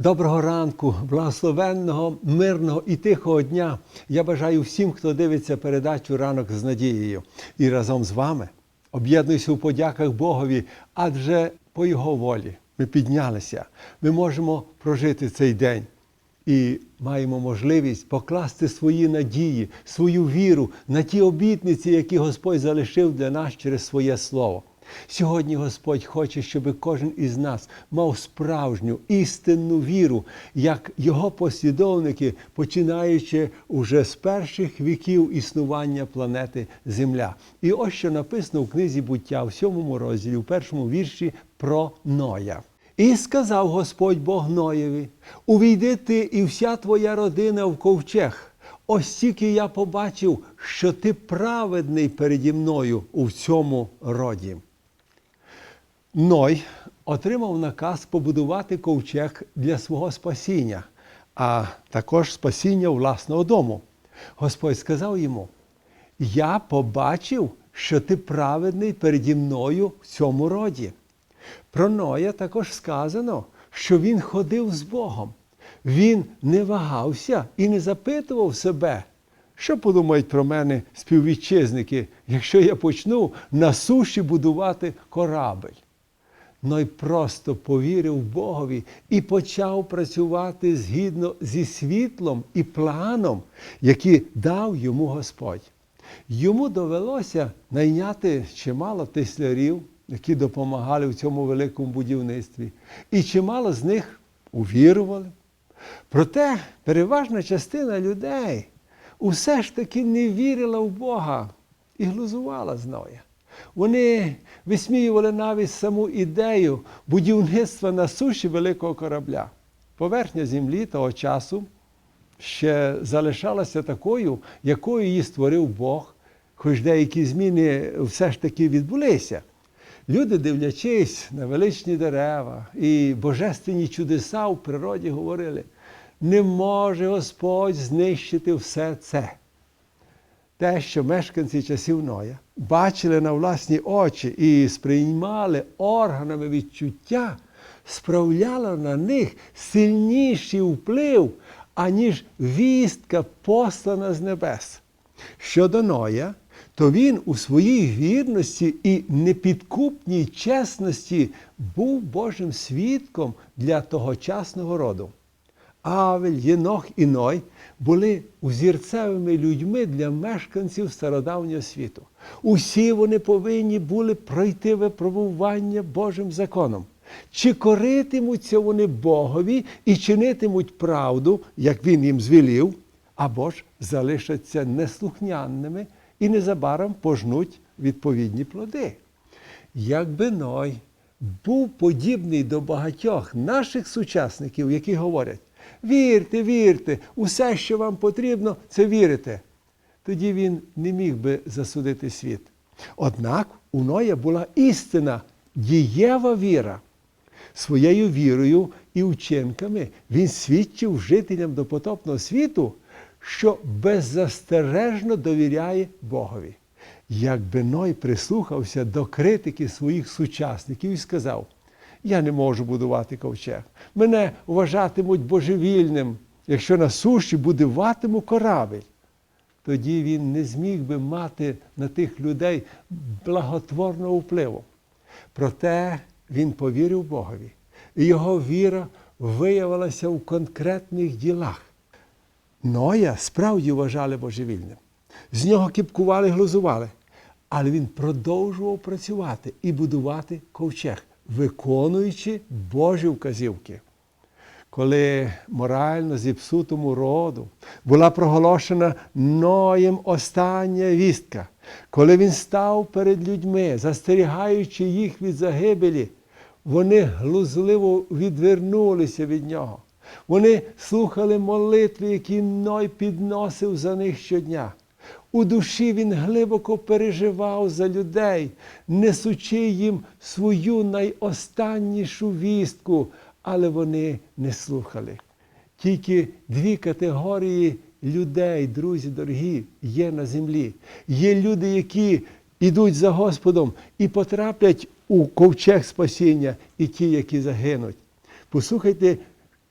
Доброго ранку, благословенного, мирного і тихого дня. Я бажаю всім, хто дивиться передачу ранок з надією. І разом з вами об'єднуюся у подяках Богові, адже по Його волі ми піднялися. Ми можемо прожити цей день і маємо можливість покласти свої надії, свою віру на ті обітниці, які Господь залишив для нас через своє слово. Сьогодні Господь хоче, щоб кожен із нас мав справжню істинну віру, як його послідовники, починаючи уже з перших віків існування планети Земля. І ось що написано в книзі буття в сьомому розділі, в першому вірші про Ноя. І сказав Господь Бог Ноєві: Увійди ти і вся твоя родина в ковчег. Ось тільки я побачив, що ти праведний переді мною у цьому роді. Ной отримав наказ побудувати ковчег для свого спасіння, а також спасіння власного дому. Господь сказав йому: Я побачив, що ти праведний переді мною в цьому роді. Про Ноя також сказано, що він ходив з Богом. Він не вагався і не запитував себе, що подумають про мене співвітчизники, якщо я почну на суші будувати корабель. Ной просто повірив Богові і почав працювати згідно зі світлом і планом, які дав йому Господь. Йому довелося найняти чимало теслярів, які допомагали в цьому великому будівництві, і чимало з них увірували. Проте переважна частина людей усе ж таки не вірила в Бога і глузувала з Ноя. Вони висміювали навіть саму ідею будівництва на суші великого корабля. Поверхня землі того часу ще залишалася такою, якою її створив Бог, хоч деякі зміни все ж таки відбулися. Люди, дивлячись на величні дерева і божественні чудеса в природі, говорили, не може Господь знищити все це. Те, що мешканці часів Ноя бачили на власні очі і сприймали органами відчуття, справляло на них сильніший вплив, аніж вістка послана з небес. Щодо Ноя, то він у своїй вірності і непідкупній чесності був Божим свідком для тогочасного роду. Авель, Єнох і Ной були узірцевими людьми для мешканців стародавнього світу. Усі вони повинні були пройти випробування Божим законом. Чи коритимуться вони Богові і чинитимуть правду, як Він їм звелів, або ж залишаться неслухняними і незабаром пожнуть відповідні плоди. Якби Ной був подібний до багатьох наших сучасників, які говорять, вірте, вірте, усе, що вам потрібно, це вірите. Тоді він не міг би засудити світ. Однак у Ноя була істина, дієва віра. Своєю вірою і вчинками він свідчив жителям допотопного світу, що беззастережно довіряє Богові. Якби Ной прислухався до критики своїх сучасників і сказав, я не можу будувати ковчег. Мене вважатимуть божевільним, якщо на суші будуватиму корабель. Тоді він не зміг би мати на тих людей благотворного впливу. Проте він повірив Богові, і його віра виявилася в конкретних ділах. Ноя справді вважали божевільним. З нього кіпкували, глузували. Але він продовжував працювати і будувати ковчег, виконуючи Божі вказівки. Коли морально зіпсутому роду була проголошена Ноєм остання вістка, коли він став перед людьми, застерігаючи їх від загибелі, вони глузливо відвернулися від нього. Вони слухали молитви, які Ной підносив за них щодня. У душі він глибоко переживав за людей, несучи їм свою найостаннішу вістку, але вони не слухали. Тільки дві категорії людей, друзі дорогі, є на землі. Є люди, які йдуть за Господом і потраплять у ковчег спасіння, і ті, які загинуть. Послухайте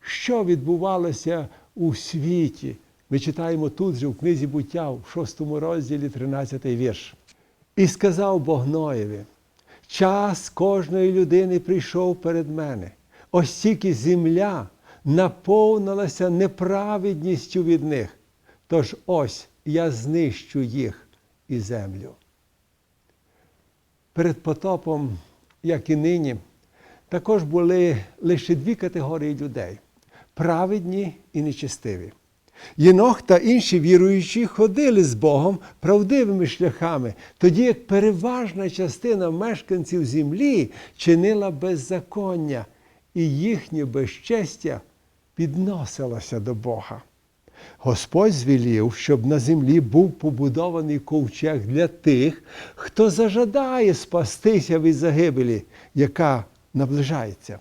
що відбувалося у світі. Ми читаємо тут же в книзі буття, в 6 розділі, 13 вірш. І сказав Бог Ноєві, час кожної людини прийшов перед мене. Ось тільки земля наповнилася неправедністю від них. Тож ось я знищу їх і землю. Перед потопом, як і нині, також були лише дві категорії людей праведні і нечестиві. Єнох та інші віруючі ходили з Богом правдивими шляхами, тоді як переважна частина мешканців землі чинила беззаконня, і їхнє безчестя підносилося до Бога. Господь звелів, щоб на землі був побудований ковчег для тих, хто зажадає спастися від загибелі, яка наближається.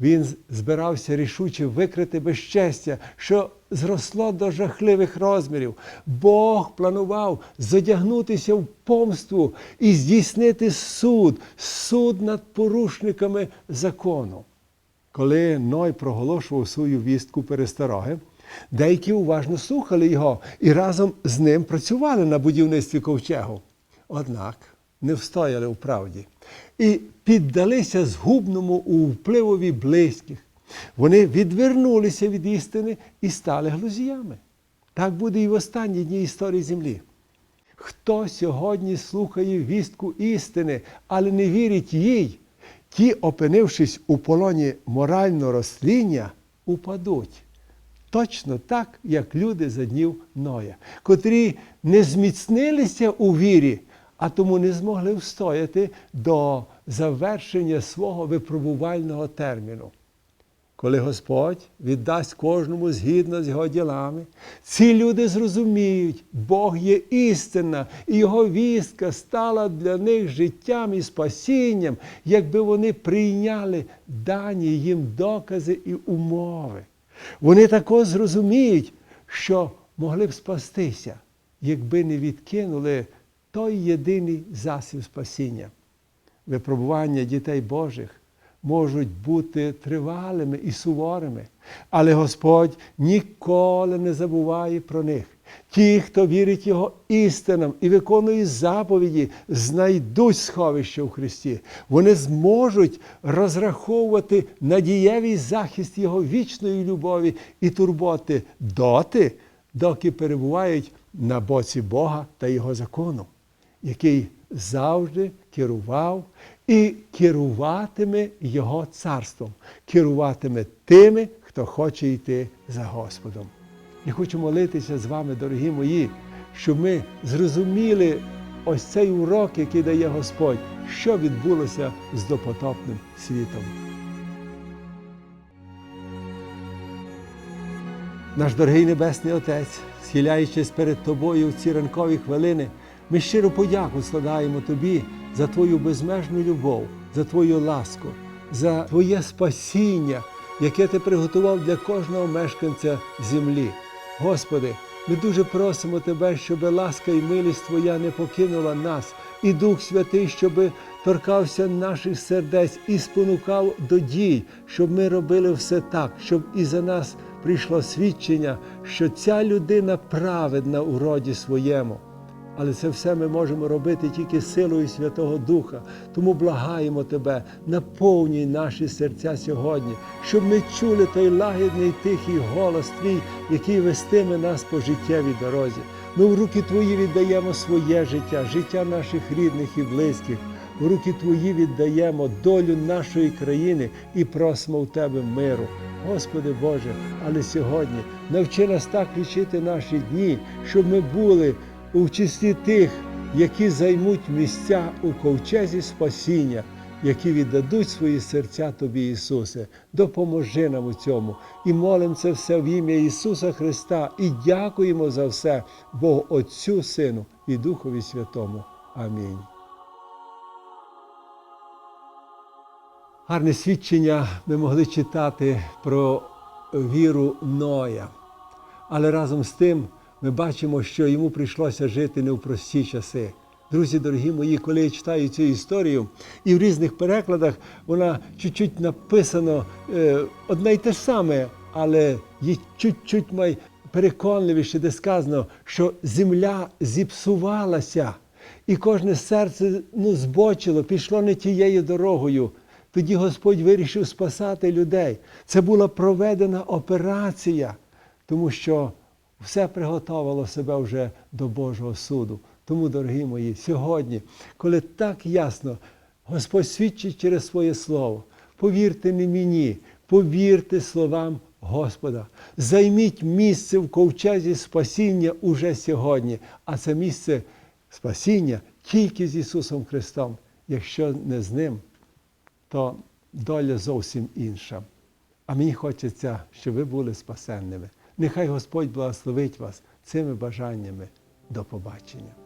Він збирався рішуче викрити безчестя, що зросло до жахливих розмірів. Бог планував задягнутися в помству і здійснити суд, суд над порушниками закону. Коли Ной проголошував свою вістку перестороги, деякі уважно слухали його і разом з ним працювали на будівництві ковчегу. Однак не встояли у правді і піддалися згубному у впливові близьких. Вони відвернулися від істини і стали глузіями. Так буде і в останні дні історії землі. Хто сьогодні слухає вістку істини, але не вірить їй, ті, опинившись у полоні морального розсління, упадуть. Точно так, як люди за днів Ноя, котрі не зміцнилися у вірі, а тому не змогли встояти до завершення свого випробувального терміну. Коли Господь віддасть кожному згідно з його ділами, ці люди зрозуміють, Бог є істина, і Його вістка стала для них життям і спасінням, якби вони прийняли дані їм докази і умови. Вони також зрозуміють, що могли б спастися, якби не відкинули той єдиний засіб спасіння. Випробування дітей Божих можуть бути тривалими і суворими, але Господь ніколи не забуває про них. Ті, хто вірить Його істинам і виконує заповіді, знайдуть сховище у Христі. Вони зможуть розраховувати надієвий захист Його вічної любові і турботи доти, доки перебувають на боці Бога та Його закону, який завжди керував і керуватиме Його царством, керуватиме тими, хто хоче йти за Господом. Я хочу молитися з вами, дорогі мої, щоб ми зрозуміли ось цей урок, який дає Господь, що відбулося з допотопним світом. Наш дорогий Небесний Отець, схиляючись перед Тобою в ці ранкові хвилини, ми щиро подяку складаємо Тобі за Твою безмежну любов, за Твою ласку, за Твоє спасіння, яке Ти приготував для кожного мешканця землі. Господи, ми дуже просимо Тебе, щоб ласка і милість Твоя не покинула нас, і Дух Святий, щоб торкався наших сердець і спонукав до дій, щоб ми робили все так, щоб і за нас прийшло свідчення, що ця людина праведна у роді своєму. Але це все ми можемо робити тільки силою Святого Духа. Тому благаємо Тебе, наповнюй наші серця сьогодні, щоб ми чули той лагідний тихий голос Твій, який вестиме нас по життєвій дорозі. Ми в руки Твої віддаємо своє життя, життя наших рідних і близьких. В руки Твої віддаємо долю нашої країни і просимо в Тебе миру. Господи Боже, але сьогодні навчи нас так лічити наші дні, щоб ми були у числі тих, які займуть місця у ковчезі спасіння, які віддадуть свої серця Тобі, Ісусе. Допоможи нам у цьому. І молимо це все в ім'я Ісуса Христа і дякуємо за все Богу Отцю, Сину і Духові Святому. Амінь. Гарне свідчення ми могли читати про віру Ноя. Але разом з тим ми бачимо, що йому прийшлося жити не в прості часи. Друзі, дорогі мої, коли я читаю цю історію, і в різних перекладах вона чуть-чуть написано е, одне й те ж саме, але є чуть-чуть переконливіше, де сказано, що земля зіпсувалася, і кожне серце ну, збочило, пішло не тією дорогою. Тоді Господь вирішив спасати людей. Це була проведена операція, тому що все приготовило себе вже до Божого суду. Тому, дорогі мої, сьогодні, коли так ясно Господь свідчить через своє слово, повірте не мені, повірте словам Господа. Займіть місце в ковчезі спасіння уже сьогодні, а це місце спасіння тільки з Ісусом Христом. Якщо не з Ним, то доля зовсім інша. А мені хочеться, щоб ви були спасенними. Нехай Господь благословить вас цими бажаннями. До побачення.